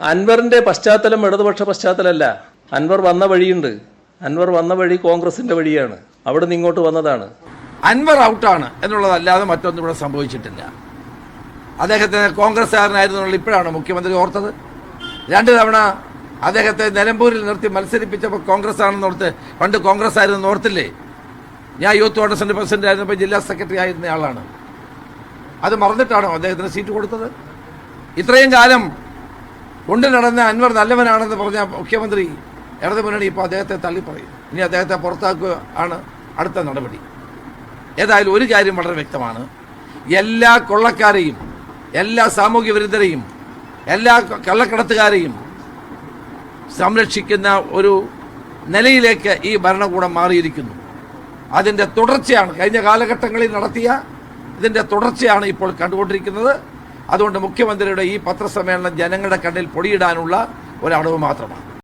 അൻവറിന്റെ പശ്ചാത്തലം ഇടതുപക്ഷ പശ്ചാത്തലമല്ല. അൻവർ വന്ന വഴിയുണ്ട്. അൻവർ വന്ന വഴി കോൺഗ്രസിന്റെ വഴിയാണ്. അവിടെ നിന്ന് ഇങ്ങോട്ട് വന്നതാണ്. അൻവർ ഔട്ടാണ് എന്നുള്ളതല്ലാതെ മറ്റൊന്നും ഇവിടെ സംഭവിച്ചിട്ടില്ല. അദ്ദേഹത്തെ കോൺഗ്രസ്സുകാരനായിരുന്നു ഇപ്പോഴാണ് മുഖ്യമന്ത്രി ഓർത്തത്. രണ്ട് തവണ അദ്ദേഹത്തെ നിലമ്പൂരിൽ നിർത്തി മത്സരിപ്പിച്ചപ്പോൾ കോൺഗ്രസ് ആണെന്ന് ഓർത്ത് പണ്ട് കോൺഗ്രസ് ആയിരുന്നു ഓർത്തില്ലേ? ഞാൻ യൂത്ത് കോൺഗ്രസിന്റെ പ്രസിഡന്റ് ആയിരുന്നപ്പോൾ ജില്ലാ സെക്രട്ടറി ആയിരുന്ന ആളാണ്. അത് മറന്നിട്ടാണോ അദ്ദേഹത്തിന് സീറ്റ് കൊടുത്തത്? ഇത്രയും കാലം കൊണ്ടു നടന്ന അൻവർ നല്ലവനാണെന്ന് പറഞ്ഞ മുഖ്യമന്ത്രി ഇടതു മുന്നണി ഇപ്പോൾ അദ്ദേഹത്തെ തള്ളിപ്പറയും ഇനി അദ്ദേഹത്തെ പുറത്താക്കുക ആണ് അടുത്ത നടപടി. ഏതായാലും ഒരു കാര്യം വളരെ വ്യക്തമാണ്. എല്ലാ കൊള്ളക്കാരെയും എല്ലാ സാമൂഹ്യ വിരുദ്ധരെയും എല്ലാ കള്ളക്കടത്തുകാരെയും സംരക്ഷിക്കുന്ന ഒരു നിലയിലേക്ക് ഈ ഭരണകൂടം മാറിയിരിക്കുന്നു. അതിന്റെ തുടർച്ചയാണ് കഴിഞ്ഞ കാലഘട്ടങ്ങളിൽ നടത്തിയ ഇതിന്റെ തുടർച്ചയാണ് ഇപ്പോൾ കണ്ടുകൊണ്ടിരിക്കുന്നത്. അതുകൊണ്ട് മുഖ്യമന്ത്രിയുടെ ഈ പത്രസമ്മേളനം ജനങ്ങളുടെ കണ്ണിൽ പൊടിയിടാനുള്ള ഒരടവ് മാത്രമാണ്.